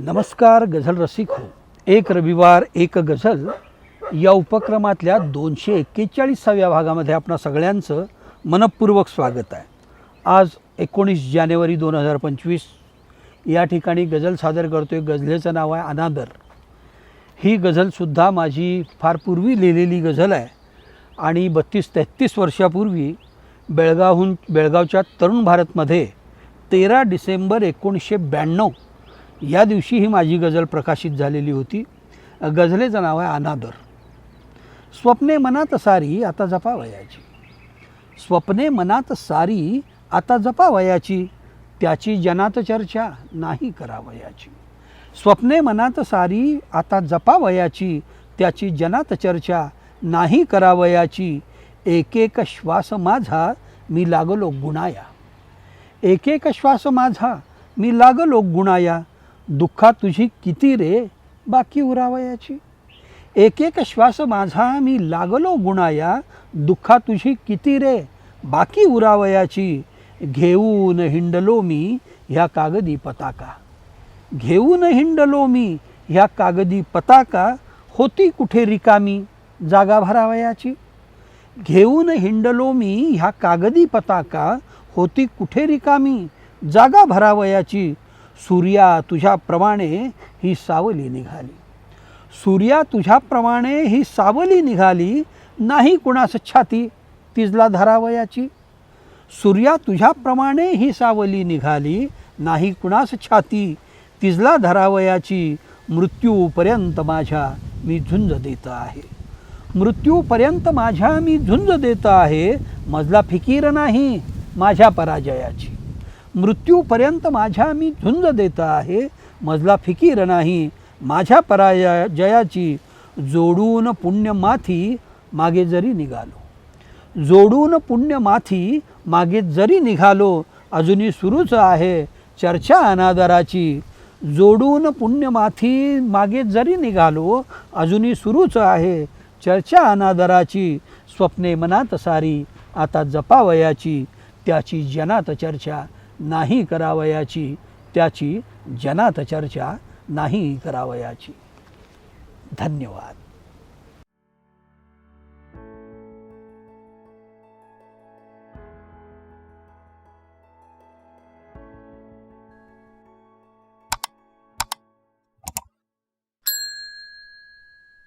नमस्कार गझल रसिक हो. एक रविवार एक गझल. या उपक्रमातल्या दोनशे एक्केचाळीसाव्या भागामध्ये आपणा सगळ्यांचं मनपूर्वक स्वागत आहे. आज एकोणीस जानेवारी दोन हजार पंचवीस. या ठिकाणी गझल सादर करतो आहे गझलेचं नाव आहे अनादर. ही गझलसुद्धा माझी फार पूर्वी लिहिलेली गझल आहे. आणि बत्तीस तेहत्तीस वर्षापूर्वी बेळगावहून बेळगावच्या तरुण भारतमध्ये तेरा डिसेंबर एकोणीसशे ब्याण्णव या दिवशी ही माझी गझल प्रकाशित झालेली होती. गझलेचं नाव आहे अनादर. स्वप्ने मनात सारी आता जपावयाची. स्वप्ने मनात सारी आता जपावयाची. त्याची जनात चर्चा नाही करावयाची. स्वप्ने मनात सारी आता जपावयाची. त्याची जनात चर्चा नाही करावयाची. एकेक श्वास माझा मी लागलो गुणाया. एकेक श्वास माझा मी लागलो गुणाया. दुःखा तुझी किती रे बाकी उरावयाची एक एक श्वास माझा मी लागलो गुणाया दुःखा तुझी किती रे बाकी उरावयाची घेऊन हिंडलो मी ह्या कागदी पताका. घेऊन हिंडलो मी ह्या कागदी पताका होती कुठे रिकामी जागा भरावयाची घेऊन हिंडलो मी ह्या कागदी पताका होती कुठे रिकामी जागा भरावयाची सूर्या तुझ्याप्रमाणे ही सावली निघाली. सूर्या तुझ्याप्रमाणे ही सावली निघाली नाही कुणास छाती तिजला धरावयाची सूर्या तुझ्याप्रमाणे ही सावली निघाली नाही कुणास छाती तिजला धरावयाची मृत्यूपर्यंत माझ्या मी झुंज देत आहे. मृत्यूपर्यंत माझ्या मी झुंज देत आहे. मजला फिकीर नाही माझ्या पराजयाची. मृत्यूपर्यंत माझ्या मी झुंज देत आहे. मजला फिकीर नाही. माझ्या पराजयाची जोडून पुण्यमाथी मागे जरी निघालो. जोडून पुण्यमाथी मागे जरी निघालो अजूनही सुरूच आहे चर्चा अनादराची. जोडून पुण्यमाथी मागे जरी निघालो अजूनही सुरूच आहे चर्चा अनादराची. स्वप्ने मनात सारी आता जपावयाची त्याची जनात चर्चा. नाही करावयाची त्याची जनात चर्चा नाही करावयाची. धन्यवाद.